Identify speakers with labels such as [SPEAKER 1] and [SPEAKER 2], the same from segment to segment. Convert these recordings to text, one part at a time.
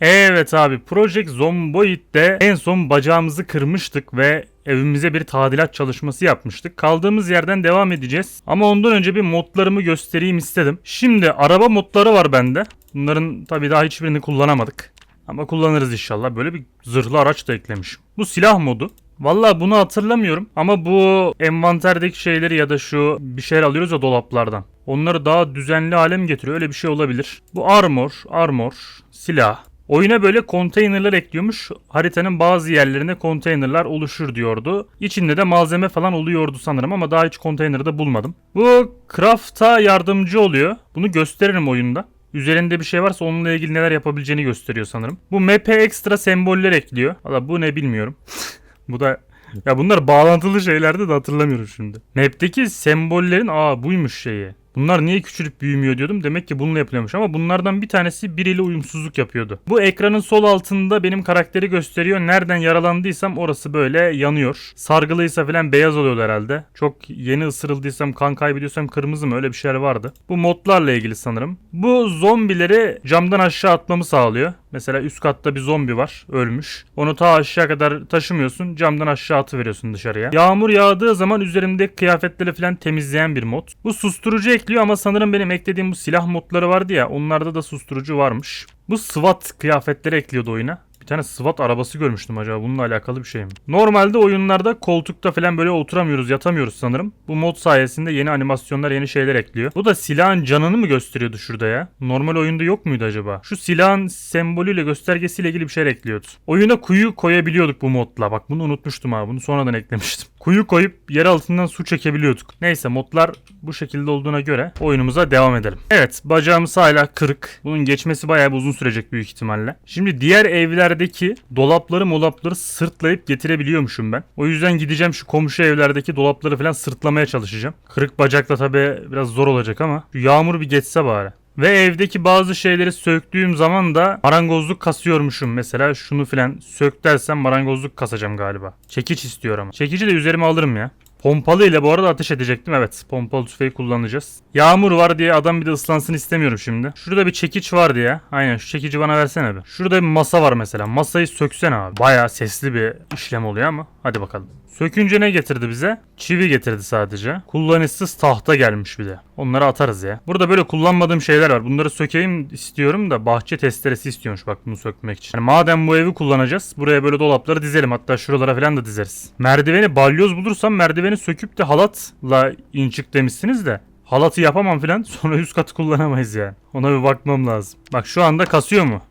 [SPEAKER 1] Evet abi Project Zomboid'de en son bacağımızı kırmıştık ve evimize bir tadilat çalışması yapmıştık. Kaldığımız yerden devam edeceğiz. Ama ondan önce bir modlarımı göstereyim istedim. Şimdi araba modları var bende. Bunların tabii daha hiçbirini kullanamadık. Ama kullanırız inşallah. Böyle bir zırhlı araç da eklemişim. Bu silah modu. Valla bunu hatırlamıyorum ama bu envanterdeki şeyleri ya da şu bir şeyler alıyoruz ya dolaplardan. Onları daha düzenli hale mi getiriyor? Öyle bir şey olabilir. Bu armor, armor, silah. Oyuna böyle konteynerler ekliyormuş. Haritanın bazı yerlerine konteynerler oluşur diyordu. İçinde de malzeme falan oluyordu sanırım ama daha hiç konteynerde bulmadım. Bu craft'a yardımcı oluyor. Bunu gösteririm oyunda. Üzerinde bir şey varsa onunla ilgili neler yapabileceğini gösteriyor sanırım. Bu map'e ekstra semboller ekliyor. Valla bu ne bilmiyorum. bu da ya bunlar bağlantılı şeylerdi de hatırlamıyorum şimdi. Map'teki sembollerin aa buymuş şeyi. Bunlar niye küçülüp büyümüyor diyordum. Demek ki bununla yapılıyormuş ama bunlardan bir tanesi biriyle uyumsuzluk yapıyordu. Bu ekranın sol altında benim karakteri gösteriyor. Nereden yaralandıysam orası böyle yanıyor. Sargılıysa falan beyaz oluyor herhalde. Çok yeni ısırıldıysam kan kaybediyorsam kırmızı mı öyle bir şeyler vardı. Bu modlarla ilgili sanırım. Bu zombileri camdan aşağı atmamı sağlıyor. Mesela üst katta bir zombi var ölmüş. Onu ta aşağı kadar taşımıyorsun camdan aşağı atıveriyorsun dışarıya. Yağmur yağdığı zaman üzerimdeki kıyafetleri falan temizleyen bir mod. Bu susturucu ekliyor ama sanırım benim eklediğim bu silah modları vardı ya onlarda da susturucu varmış. Bu SWAT kıyafetleri ekliyordu oyuna. Bir tane SWAT arabası görmüştüm acaba bununla alakalı bir şey mi? Normalde oyunlarda koltukta falan böyle oturamıyoruz yatamıyoruz sanırım. Bu mod sayesinde yeni animasyonlar yeni şeyler ekliyor. Bu da silahın canını mı gösteriyordu şurada ya? Normal oyunda yok muydu acaba? Şu silahın sembolüyle göstergesiyle ilgili bir şeyler ekliyordu. Oyuna kuyu koyabiliyorduk bu modla. Bak bunu unutmuştum abi bunu sonradan eklemiştim. Kuyu koyup yer altından su çekebiliyorduk. Neyse modlar bu şekilde olduğuna göre oyunumuza devam edelim. Evet bacağımız hala kırık. Bunun geçmesi bayağı uzun sürecek büyük ihtimalle. Şimdi diğer evlerdeki dolapları molapları sırtlayıp getirebiliyormuşum ben. O yüzden gideceğim şu komşu evlerdeki dolapları falan sırtlamaya çalışacağım. Kırık bacakla tabi biraz zor olacak ama şu yağmur bir geçse bari. Ve evdeki bazı şeyleri söktüğüm zaman da marangozluk kasıyormuşum. Mesela şunu filan sök dersem marangozluk kasacağım galiba. Çekiç istiyor ama. Çekici de üzerime alırım ya. Pompalı ile bu arada ateş edecektim. Evet pompalı tüfeği kullanacağız. Yağmur var diye adam bir de ıslansın istemiyorum şimdi. Şurada bir çekiç var diye. Aynen şu çekici bana versene bir. Şurada bir masa var mesela. Masayı söksene abi. Bayağı sesli bir işlem oluyor ama. Hadi bakalım. Sökünce ne getirdi bize? Çivi getirdi sadece. Kullanışsız tahta gelmiş bir de. Onları atarız ya. Burada böyle kullanmadığım şeyler var. Bunları sökeyim istiyorum da bahçe testeresi istiyormuş bak bunu sökmek için. Yani madem bu evi kullanacağız buraya böyle dolapları dizelim. Hatta şuralara falan da dizeriz. Merdiveni balyoz bulursam merdiveni söküp de halatla inçik demişsiniz de. Halatı yapamam filan sonra üst katı kullanamayız yani. Ona bir bakmam lazım. Bak şu anda kasıyor mu?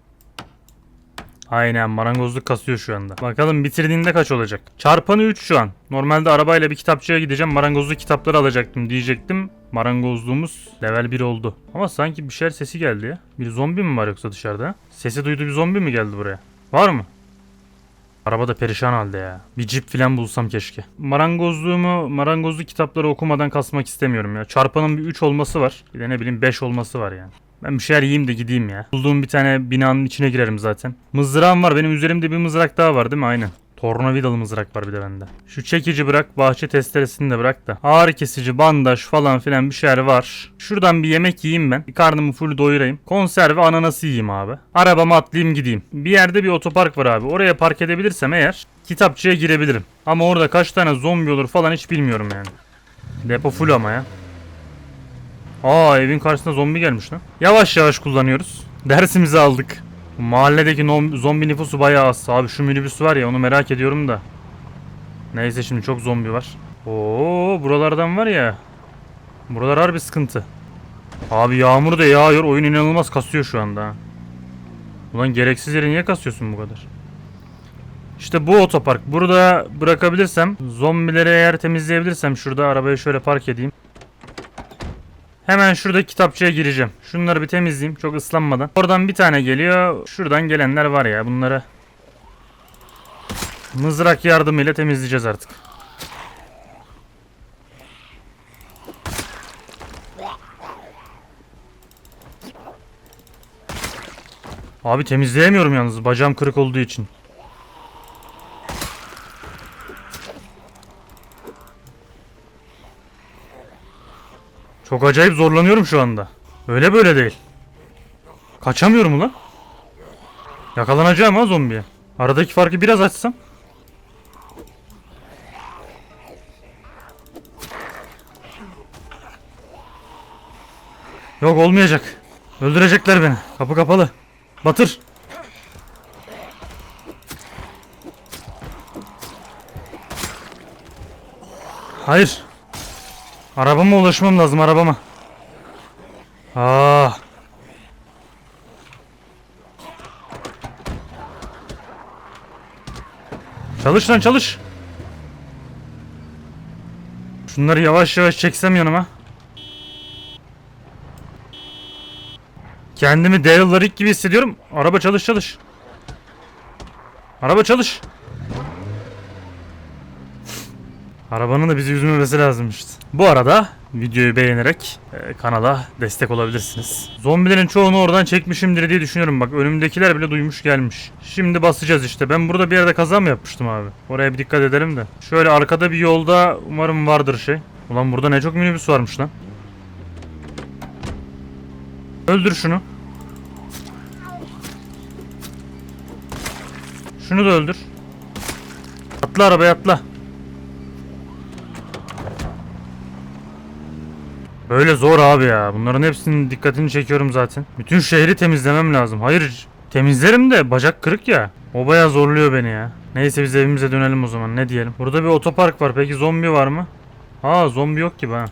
[SPEAKER 1] Aynen marangozluk kasıyor şu anda. Bakalım bitirdiğinde kaç olacak? Çarpanı 3 şu an. Normalde arabayla bir kitapçıya gideceğim. Marangozluk kitapları alacaktım diyecektim. Marangozluğumuz level 1 oldu. Ama sanki bir şeyler sesi geldi ya. Bir zombi mi var yoksa dışarıda? Sesi duydu bir zombi mi geldi buraya? Var mı? Araba da perişan halde ya. Bir cip falan bulsam keşke. Marangozluğumu, marangozluk kitapları okumadan kasmak istemiyorum ya. Çarpanın bir 3 olması var. Bir de ne bileyim 5 olması var yani. Ben bir şeyler yiyeyim de gideyim ya. Bulduğum bir tane binanın içine girerim zaten. Mızrağım var. Benim üzerimde bir mızrak daha var değil mi? Aynen. Tornavidalı mızrak var bir de bende. Şu çekici bırak, bahçe testeresini de bırak da. Ağrı kesici, bandaj falan filan bir şeyler var. Şuradan bir yemek yiyeyim ben. Bir karnımı full doyurayım. Konserve ananası yiyeyim abi. Arabama atlayayım gideyim. Bir yerde bir otopark var abi. Oraya park edebilirsem eğer kitapçıya girebilirim. Ama orada kaç tane zombi olur falan hiç bilmiyorum yani. Depo full ama ya. Aa evin karşısına zombi gelmiş lan. Yavaş yavaş kullanıyoruz. Dersimizi aldık. Mahalledeki zombi nüfusu bayağı az. Abi şu minibüs var ya onu merak ediyorum da. Neyse şimdi çok zombi var. Oo buralardan var ya. Buralar harbi sıkıntı. Abi yağmur da yağıyor. Oyun inanılmaz kasıyor şu anda. Ulan gereksiz yere niye kasıyorsun bu kadar? İşte bu otopark. Burada bırakabilirsem, zombileri eğer temizleyebilirsem şurada arabayı şöyle park edeyim. Hemen şurada kitapçıya gireceğim. Şunları bir temizleyeyim çok ıslanmadan. Oradan bir tane geliyor. Şuradan gelenler var ya bunları. Mızrak yardımıyla temizleyeceğiz artık. Abi temizleyemiyorum yalnız bacağım kırık olduğu için. Çok acayip zorlanıyorum şu anda. Öyle böyle değil. Kaçamıyorum ulan. Yakalanacağım ha zombiye. Aradaki farkı biraz açsam. Yok olmayacak. Öldürecekler beni. Kapı kapalı. Batır. Hayır. Arabama ulaşmam lazım arabama. Aa. Çalış lan çalış. Şunları yavaş yavaş çeksem yanıma. Kendimi Dale Rick gibi hissediyorum. Araba çalış çalış. Araba çalış. Arabanın da bizi üzmemesi lazım işte. Bu arada videoyu beğenerek e, kanala destek olabilirsiniz. Zombilerin çoğunu oradan çekmişimdir diye düşünüyorum. Bak önümdekiler bile duymuş gelmiş. Şimdi basacağız işte. Ben burada bir yerde kaza mı yapmıştım abi? Oraya bir dikkat edelim de. Şöyle arkada bir yolda umarım vardır şey. Ulan burada ne çok minibüs varmış lan. Öldür şunu. Şunu da öldür. Atla arabaya atla. Böyle zor abi ya. Bunların hepsinin dikkatini çekiyorum zaten. Bütün şehri temizlemem lazım. Hayır temizlerim de bacak kırık ya. O bayağı zorluyor beni ya. Neyse biz evimize dönelim o zaman ne diyelim. Burada bir otopark var. Peki zombi var mı? Aa zombi yok gibi ha.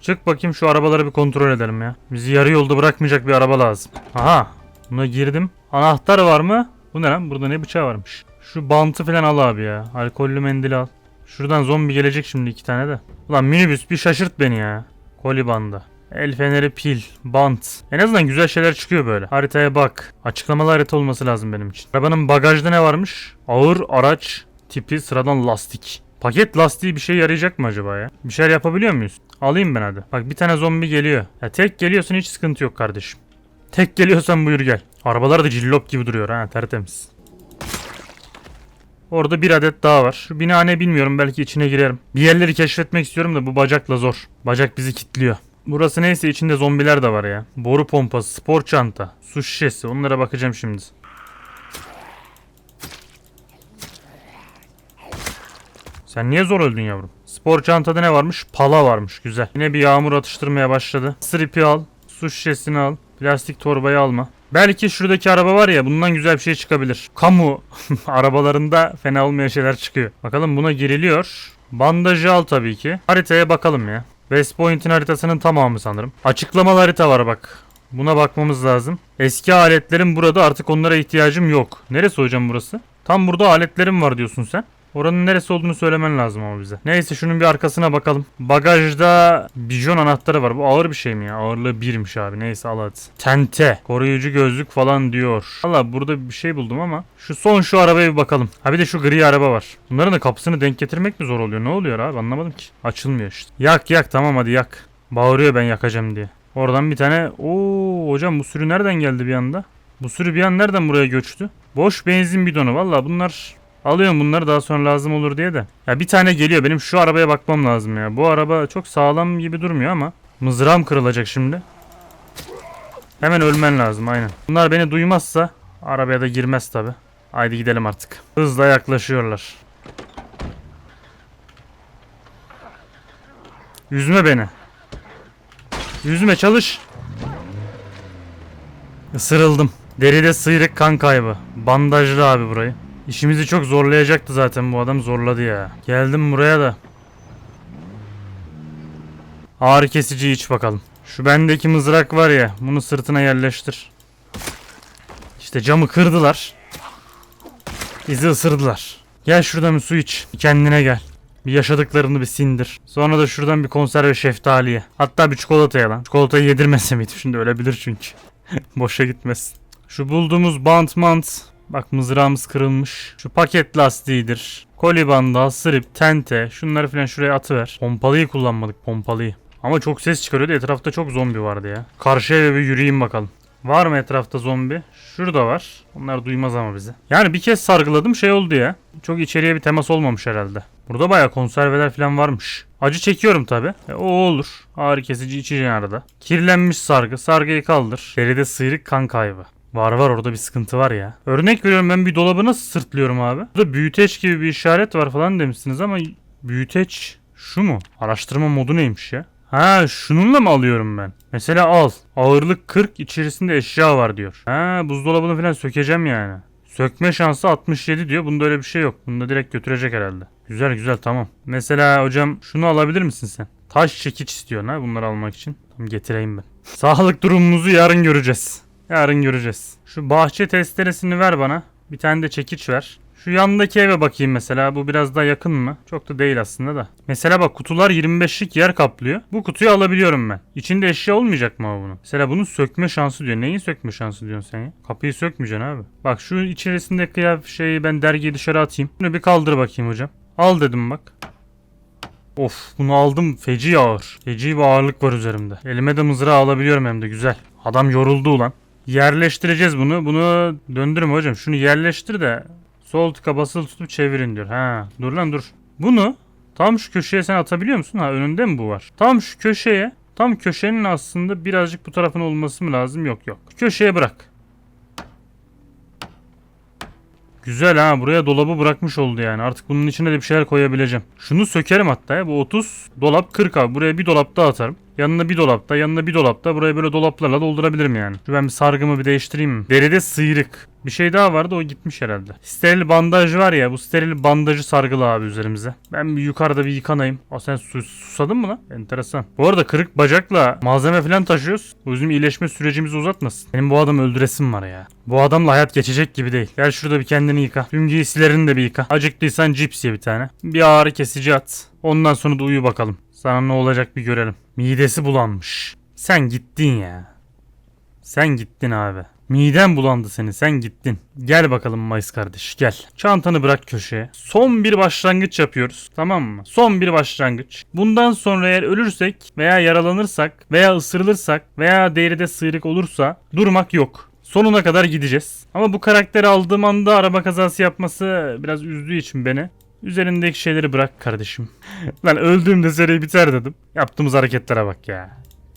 [SPEAKER 1] Çık bakayım şu arabaları bir kontrol edelim ya. Bizi yarı yolda bırakmayacak bir araba lazım. Aha. Buna girdim. Anahtar var mı? Bu ne lan? Burada ne bıçağı varmış? Şu bantı falan al abi ya. Alkollü mendil al. Şuradan zombi gelecek şimdi iki tane de. Ulan minibüs bir şaşırt beni ya. Koli bandı. El feneri pil, bant. En azından güzel şeyler çıkıyor böyle. Haritaya bak. Açıklamalı harita olması lazım benim için. Arabanın bagajda ne varmış? Ağır araç tipi sıradan lastik. Paket lastiği bir şey yarayacak mı acaba ya? Bir şeyler yapabiliyor muyuz? Alayım ben hadi. Bak bir tane zombi geliyor. Ya tek geliyorsun hiç sıkıntı yok kardeşim. Tek geliyorsan buyur gel. Arabalar da cillop gibi duruyor ha tertemiz. Orada bir adet daha var. Şu bina bilmiyorum belki içine girerim. Bir yerleri keşfetmek istiyorum da bu bacakla zor. Bacak bizi kilitliyor. Burası neyse içinde zombiler de var ya. Boru pompası, spor çanta, su şişesi onlara bakacağım şimdi. Sen niye zor öldün yavrum? Spor çantada ne varmış? Pala varmış güzel. Yine bir yağmur atıştırmaya başladı. Sripi al, su şişesini al, plastik torbayı alma. Belki şuradaki araba var ya bundan güzel bir şey çıkabilir. Kamu arabalarında fena olmayan şeyler çıkıyor. Bakalım buna giriliyor. Bandajı al tabii ki. Haritaya bakalım ya. West Point'in haritasının tamamı sanırım. Açıklamalı harita var bak. Buna bakmamız lazım. Eski aletlerim burada artık onlara ihtiyacım yok. Neresi hocam burası? Tam burada aletlerim var diyorsun sen. Oranın neresi olduğunu söylemen lazım ama bize. Neyse şunun bir arkasına bakalım. Bagajda bijon anahtarı var. Bu ağır bir şey mi ya? Ağırlığı birmiş abi. Neyse al hadi. Tente. Koruyucu gözlük falan diyor. Valla burada bir şey buldum ama. Şu son şu arabaya bir bakalım. Ha bir de şu gri araba var. Bunların da kapısını denk getirmek mi zor oluyor? Ne oluyor abi? Anlamadım ki. Açılmıyor işte. Yak yak tamam hadi yak. Bağırıyor ben yakacağım diye. Oradan bir tane. Oo hocam bu sürü nereden geldi bir anda? Bu sürü bir an nereden buraya göçtü? Boş benzin bidonu. Valla bunlar Alıyorum bunları daha sonra lazım olur diye de. Ya bir tane geliyor benim şu arabaya bakmam lazım ya. Bu araba çok sağlam gibi durmuyor ama. Mızrağım kırılacak şimdi. Hemen ölmen lazım aynen. Bunlar beni duymazsa arabaya da girmez tabi. Haydi gidelim artık. Hızla yaklaşıyorlar. Yüzme beni. Yüzme çalış. Isırıldım. Deride sıyrık kan kaybı. Bandajlı abi burayı. İşimizi çok zorlayacaktı zaten bu adam zorladı ya. Geldim buraya da. Ağrı kesici iç bakalım. Şu bendeki mızrak var ya bunu sırtına yerleştir. İşte camı kırdılar. Bizi ısırdılar. Gel şuradan bir su iç. Kendine gel. Bir yaşadıklarını bir sindir. Sonra da şuradan bir konserve şeftaliye. Hatta bir çikolataya lan. Çikolatayı yedirmese miydim şimdi ölebilir çünkü. Boşa gitmesin. Şu bulduğumuz bant mant Bak mızrağımız kırılmış. Şu paket lastiğidir. Koli bandı, sırıp, tente. Şunları falan şuraya atıver. Pompalıyı kullanmadık pompalıyı. Ama çok ses çıkarıyordu. Etrafta çok zombi vardı ya. Karşıya eve bir yürüyeyim bakalım. Var mı etrafta zombi? Şurada var. Onlar duymaz ama bizi. Yani bir kez sargıladım şey oldu ya. Çok içeriye bir temas olmamış herhalde. Burada baya konserveler falan varmış. Acı çekiyorum tabi. E, o olur. Ağrı kesici içeceğin arada. Kirlenmiş sargı. Sargıyı kaldır. Deride sıyrık kan kaybı. Var var orada bir sıkıntı var ya. Örnek veriyorum ben bir dolabı nasıl sırtlıyorum abi? Burada büyüteç gibi bir işaret var falan demişsiniz ama büyüteç şu mu? Araştırma modu neymiş ya? Ha şununla mı alıyorum ben? Mesela al. Ağırlık 40 içerisinde eşya var diyor. Ha buzdolabını falan sökeceğim yani. Sökme şansı 67 diyor. Bunda öyle bir şey yok. Bunu da direkt götürecek herhalde. Güzel güzel tamam. Mesela hocam şunu alabilir misin sen? Taş çekiç istiyorsun ha bunları almak için. Tamam getireyim ben. Sağlık durumumuzu yarın göreceğiz. Yarın göreceğiz. Şu bahçe testeresini ver bana. Bir tane de çekiç ver. Şu yandaki eve bakayım mesela. Bu biraz daha yakın mı? Çok da değil aslında da. Mesela bak kutular 25'lik yer kaplıyor. Bu kutuyu alabiliyorum ben. İçinde eşya olmayacak mı bunun? Mesela bunun sökme şansı diyor. Neyin sökme şansı diyorsun sen ya? Kapıyı sökmeyeceksin abi. Bak şu içerisinde kıyaf şeyi ben dergiyi dışarı atayım. Bunu bir kaldır bakayım hocam. Al dedim bak. Of bunu aldım feci ağır. Feci bir ağırlık var üzerimde. Elime de mızrağı alabiliyorum hem de güzel. Adam yoruldu ulan. Yerleştireceğiz bunu. Bunu döndürme hocam. Şunu yerleştir de sol tıka basılı tutup çevirin diyor. Ha dur lan dur. Bunu tam şu köşeye sen atabiliyor musun? Ha önünde mi bu var? Tam şu köşeye tam köşenin aslında birazcık bu tarafın olması mı lazım? Yok yok. Köşeye bırak. Güzel ha buraya dolabı bırakmış oldu yani. Artık bunun içine de bir şeyler koyabileceğim. Şunu sökerim hatta ya. Bu 30 dolap 40 abi. Buraya bir dolap daha atarım. Yanına bir dolapta, yanına bir dolapta. Burayı böyle dolaplarla doldurabilirim yani. Şu ben bir sargımı bir değiştireyim mi? Deride sıyrık. Bir şey daha vardı o gitmiş herhalde. Steril bandaj var ya bu steril bandajı sargılı abi üzerimize. Ben bir yukarıda bir yıkanayım. Aa sen su- susadın mı lan? Enteresan. Bu arada kırık bacakla malzeme falan taşıyoruz. Bu bizim iyileşme sürecimizi uzatmasın. Benim bu adamı öldüresim var ya. Bu adamla hayat geçecek gibi değil. Gel şurada bir kendini yıka. Tüm giysilerini de bir yıka. Acıktıysan cips ye bir tane. Bir ağrı kesici at. Ondan sonra da uyu bakalım. Sana ne olacak bir görelim. Midesi bulanmış. Sen gittin ya. Sen gittin abi. Miden bulandı seni sen gittin. Gel bakalım Mayıs kardeş gel. Çantanı bırak köşeye. Son bir başlangıç yapıyoruz tamam mı? Son bir başlangıç. Bundan sonra eğer ölürsek veya yaralanırsak veya ısırılırsak veya deride sıyrık olursa durmak yok. Sonuna kadar gideceğiz. Ama bu karakteri aldığım anda araba kazası yapması biraz üzdüğü için beni. Üzerindeki şeyleri bırak kardeşim. Lan öldüğümde seri biter dedim. Yaptığımız hareketlere bak ya.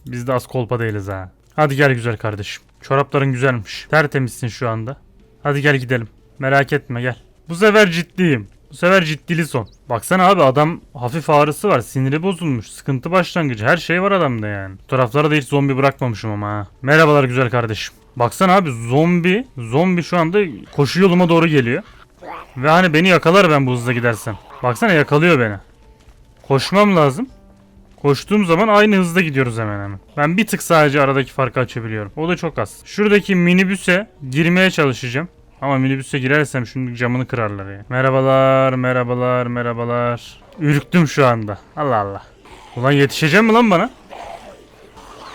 [SPEAKER 1] Biz de az kolpa değiliz ha. Hadi gel güzel kardeşim. Çorapların güzelmiş. Tertemizsin şu anda. Hadi gel gidelim. Merak etme gel. Bu sefer ciddiyim. Bu sefer ciddili son. Baksana abi adam hafif ağrısı var. Siniri bozulmuş. Sıkıntı başlangıcı. Her şey var adamda yani. Bu taraflara da hiç zombi bırakmamışım ama ha. Merhabalar güzel kardeşim. Baksana abi zombi. Zombi şu anda koşu yoluma doğru geliyor. Ve hani beni yakalar ben bu hızla gidersem. Baksana yakalıyor beni. Koşmam lazım. Koştuğum zaman aynı hızda gidiyoruz hemen hemen. Ben bir tık sadece aradaki farkı açabiliyorum. O da çok az. Şuradaki minibüse girmeye çalışacağım. Ama minibüse girersem şimdi camını kırarlar ya. Merhabalar, merhabalar, merhabalar. Ürktüm şu anda. Allah Allah. Ulan yetişeceğim mi lan bana?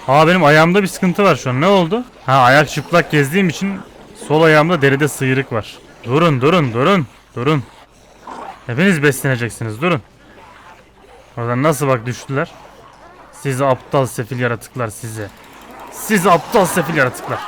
[SPEAKER 1] Aa benim ayağımda bir sıkıntı var şu an. Ne oldu? Ha ayak çıplak gezdiğim için sol ayağımda deride sıyrık var. Durun, durun, durun. Durun. Hepiniz besleneceksiniz. Durun. Oradan nasıl bak düştüler. Sizi aptal sefil yaratıklar sizi. Sizi aptal sefil yaratıklar.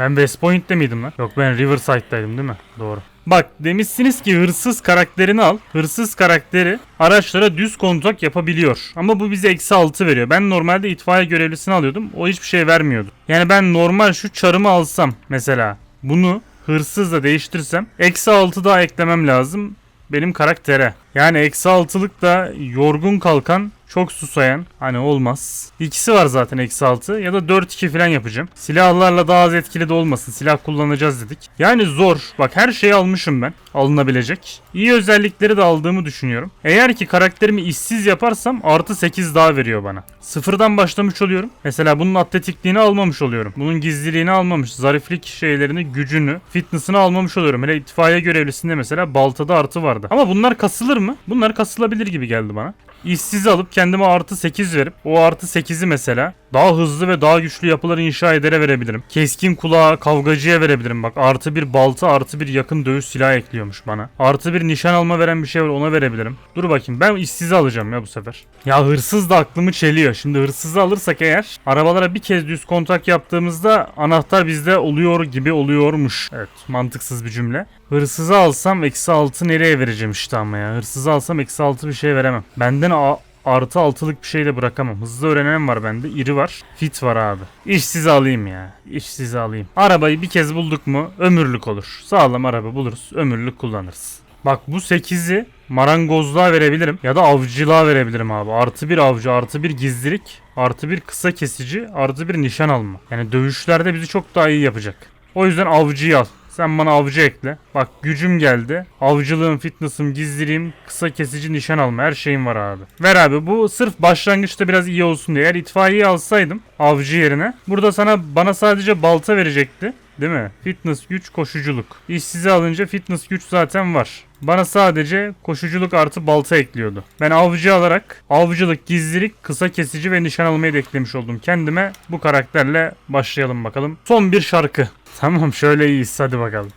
[SPEAKER 1] Ben West Point'te miydim lan? Yok ben Riverside'daydım değil mi? Doğru. Bak demişsiniz ki hırsız karakterini al. Hırsız karakteri araçlara düz kontak yapabiliyor. Ama bu bize eksi 6 veriyor. Ben normalde itfaiye görevlisini alıyordum. O hiçbir şey vermiyordu. Yani ben normal şu çarımı alsam mesela bunu hırsızla değiştirsem eksi 6 daha eklemem lazım benim karaktere. Yani eksi altılık da yorgun kalkan çok susayan hani olmaz. İkisi var zaten eksi altı ya da 4-2 falan yapacağım. Silahlarla daha az etkili de olmasın. Silah kullanacağız dedik. Yani zor. Bak her şeyi almışım ben. Alınabilecek. İyi özellikleri de aldığımı düşünüyorum. Eğer ki karakterimi işsiz yaparsam artı 8 daha veriyor bana. Sıfırdan başlamış oluyorum. Mesela bunun atletikliğini almamış oluyorum. Bunun gizliliğini almamış. Zariflik şeylerini, gücünü, fitness'ını almamış oluyorum. Hele itfaiye görevlisinde mesela baltada artı vardı. Ama bunlar kasılır mı? Bunlar kasılabilir gibi geldi bana. İşsiz alıp kendime artı 8 verip o artı 8'i mesela daha hızlı ve daha güçlü yapılar inşa edere verebilirim. Keskin kulağa kavgacıya verebilirim. Bak artı bir balta artı bir yakın dövüş silahı ekliyormuş bana. Artı bir nişan alma veren bir şey var ona verebilirim. Dur bakayım ben işsizi alacağım ya bu sefer. Ya hırsız da aklımı çeliyor. Şimdi hırsızı alırsak eğer arabalara bir kez düz kontak yaptığımızda anahtar bizde oluyor gibi oluyormuş. Evet mantıksız bir cümle. Hırsızı alsam eksi 6 nereye vereceğim işte ama ya. Hırsızı alsam eksi 6 bir şey veremem. Benden a- artı altılık bir şey de bırakamam. Hızlı öğrenen var bende. iri var. Fit var abi. İşsiz alayım ya. İşsiz alayım. Arabayı bir kez bulduk mu ömürlük olur. Sağlam araba buluruz. Ömürlük kullanırız. Bak bu 8'i marangozluğa verebilirim ya da avcılığa verebilirim abi. Artı bir avcı, artı bir gizlilik, artı bir kısa kesici, artı bir nişan alma. Yani dövüşlerde bizi çok daha iyi yapacak. O yüzden avcıyı al. Sen bana avcı ekle. Bak gücüm geldi. Avcılığım, fitness'ım, gizliliğim, kısa kesici nişan alma her şeyim var abi. Ver abi bu sırf başlangıçta biraz iyi olsun diye. Eğer itfaiyeyi alsaydım avcı yerine. Burada sana bana sadece balta verecekti. Değil mi? Fitness güç koşuculuk. İşsizi alınca fitness güç zaten var. Bana sadece koşuculuk artı balta ekliyordu. Ben avcı alarak avcılık, gizlilik, kısa kesici ve nişan almayı da eklemiş oldum. Kendime bu karakterle başlayalım bakalım. Son bir şarkı. Tamam şöyle iyiyiz hadi bakalım.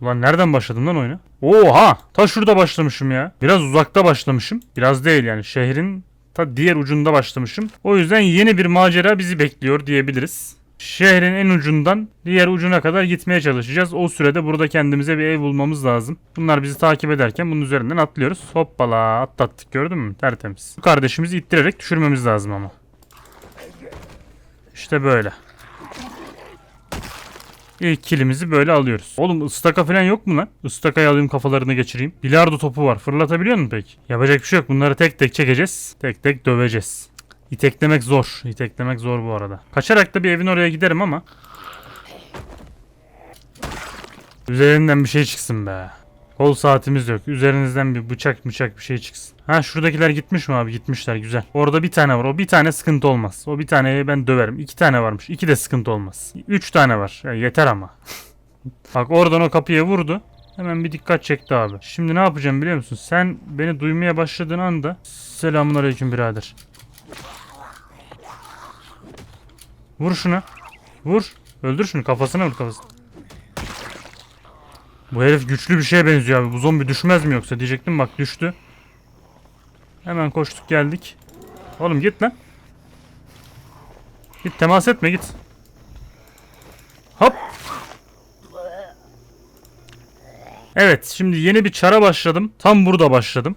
[SPEAKER 1] Ulan nereden başladım lan oyuna? Oha! Ta şurada başlamışım ya. Biraz uzakta başlamışım. Biraz değil yani şehrin ta diğer ucunda başlamışım. O yüzden yeni bir macera bizi bekliyor diyebiliriz. Şehrin en ucundan diğer ucuna kadar gitmeye çalışacağız. O sürede burada kendimize bir ev bulmamız lazım. Bunlar bizi takip ederken bunun üzerinden atlıyoruz. Hoppala atlattık gördün mü? Tertemiz. Bu kardeşimizi ittirerek düşürmemiz lazım ama. İşte böyle. İlk kilimizi böyle alıyoruz. Oğlum ıstaka falan yok mu lan? Istakayı alayım kafalarını geçireyim. Bilardo topu var. Fırlatabiliyor musun peki? Yapacak bir şey yok. Bunları tek tek çekeceğiz. Tek tek döveceğiz. İteklemek zor. İteklemek zor bu arada. Kaçarak da bir evin oraya giderim ama. Üzerinden bir şey çıksın be. Kol saatimiz yok. Üzerinizden bir bıçak bıçak bir şey çıksın. Ha şuradakiler gitmiş mi abi? Gitmişler güzel. Orada bir tane var. O bir tane sıkıntı olmaz. O bir taneyi ben döverim. İki tane varmış. İki de sıkıntı olmaz. Üç tane var. Ya yeter ama. Bak oradan o kapıya vurdu. Hemen bir dikkat çekti abi. Şimdi ne yapacağım biliyor musun? Sen beni duymaya başladığın anda Selamun aleyküm birader. Vur şuna. Vur. Öldür şunu kafasına vur kafasına. Bu herif güçlü bir şeye benziyor abi. Bu zombi düşmez mi yoksa diyecektim bak düştü. Hemen koştuk geldik. Oğlum git lan. Git temas etme git. Hop. Evet şimdi yeni bir çara başladım. Tam burada başladım.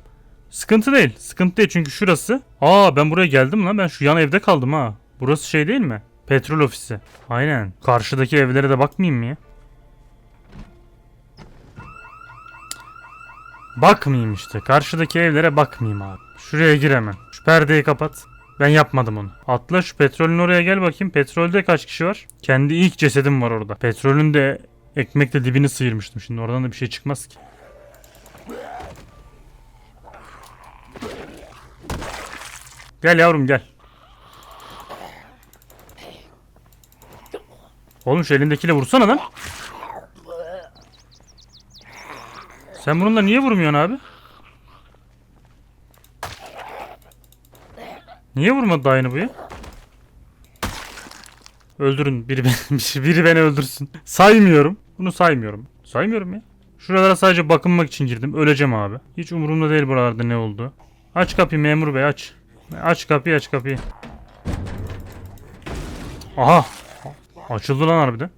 [SPEAKER 1] Sıkıntı değil. Sıkıntı değil çünkü şurası. Aa ben buraya geldim lan. Ben şu yan evde kaldım ha. Burası şey değil mi? Petrol ofisi. Aynen. Karşıdaki evlere de bakmayayım mı ya? Bakmayayım işte. Karşıdaki evlere bakmayayım abi. Şuraya gir hemen. Şu perdeyi kapat. Ben yapmadım onu. Atla şu petrolün oraya gel bakayım. Petrolde kaç kişi var? Kendi ilk cesedim var orada. Petrolün de ekmekle dibini sıyırmıştım. Şimdi oradan da bir şey çıkmaz ki. Gel yavrum gel. Oğlum şu elindekiyle vursana lan. Sen bununla niye vurmuyorsun abi? Niye vurmadı daha yeni bu ya? Öldürün. Biri beni, biri beni öldürsün. Saymıyorum. Bunu saymıyorum. Saymıyorum ya. Şuralara sadece bakınmak için girdim. Öleceğim abi. Hiç umurumda değil buralarda ne oldu. Aç kapıyı memur bey aç. Aç kapıyı aç kapıyı. Aha. Açıldı lan harbiden.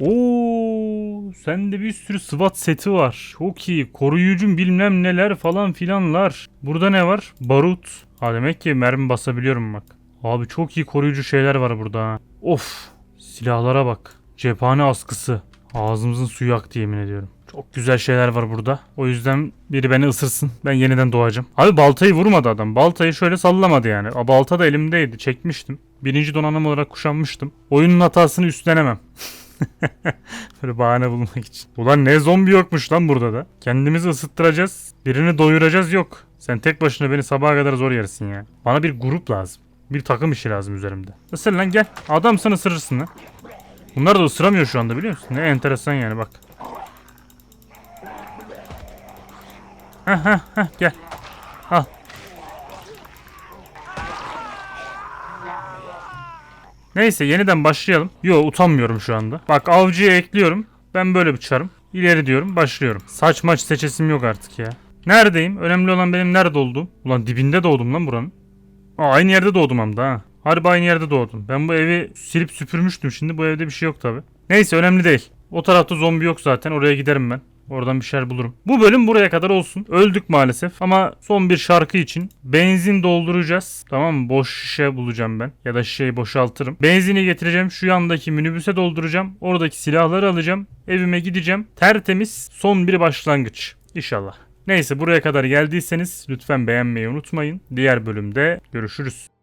[SPEAKER 1] Oo, sende bir sürü SWAT seti var. Çok iyi. Koruyucum bilmem neler falan filanlar. Burada ne var? Barut. Ha demek ki mermi basabiliyorum bak. Abi çok iyi koruyucu şeyler var burada ha. Of. Silahlara bak. Cephane askısı. Ağzımızın suyu aktı yemin ediyorum. Çok güzel şeyler var burada. O yüzden biri beni ısırsın. Ben yeniden doğacağım. Abi baltayı vurmadı adam. Baltayı şöyle sallamadı yani. A, balta da elimdeydi. Çekmiştim. Birinci donanım olarak kuşanmıştım. Oyunun hatasını üstlenemem. Böyle bahane bulmak için. Ulan ne zombi yokmuş lan burada da. Kendimizi ısıttıracağız. Birini doyuracağız yok. Sen tek başına beni sabaha kadar zor yersin ya. Bana bir grup lazım. Bir takım işi lazım üzerimde. Isır lan gel. Adamsın ısırırsın lan. Bunlar da ısıramıyor şu anda biliyor musun? Ne enteresan yani bak. Heh heh heh gel. Al. Neyse yeniden başlayalım. Yo utanmıyorum şu anda. Bak avcıya ekliyorum. Ben böyle bir çarım. İleri diyorum başlıyorum. Saç maç seçesim yok artık ya. Neredeyim? Önemli olan benim nerede olduğum. Ulan dibinde doğdum lan buranın. Aa, aynı yerde doğdum hem de ha. Harbi aynı yerde doğdum. Ben bu evi silip süpürmüştüm şimdi. Bu evde bir şey yok tabi. Neyse önemli değil. O tarafta zombi yok zaten. Oraya giderim ben. Oradan bir şeyler bulurum. Bu bölüm buraya kadar olsun. Öldük maalesef ama son bir şarkı için benzin dolduracağız. Tamam mı? Boş şişe bulacağım ben. Ya da şişeyi boşaltırım. Benzini getireceğim. Şu yandaki minibüse dolduracağım. Oradaki silahları alacağım. Evime gideceğim. Tertemiz son bir başlangıç. İnşallah. Neyse buraya kadar geldiyseniz lütfen beğenmeyi unutmayın. Diğer bölümde görüşürüz.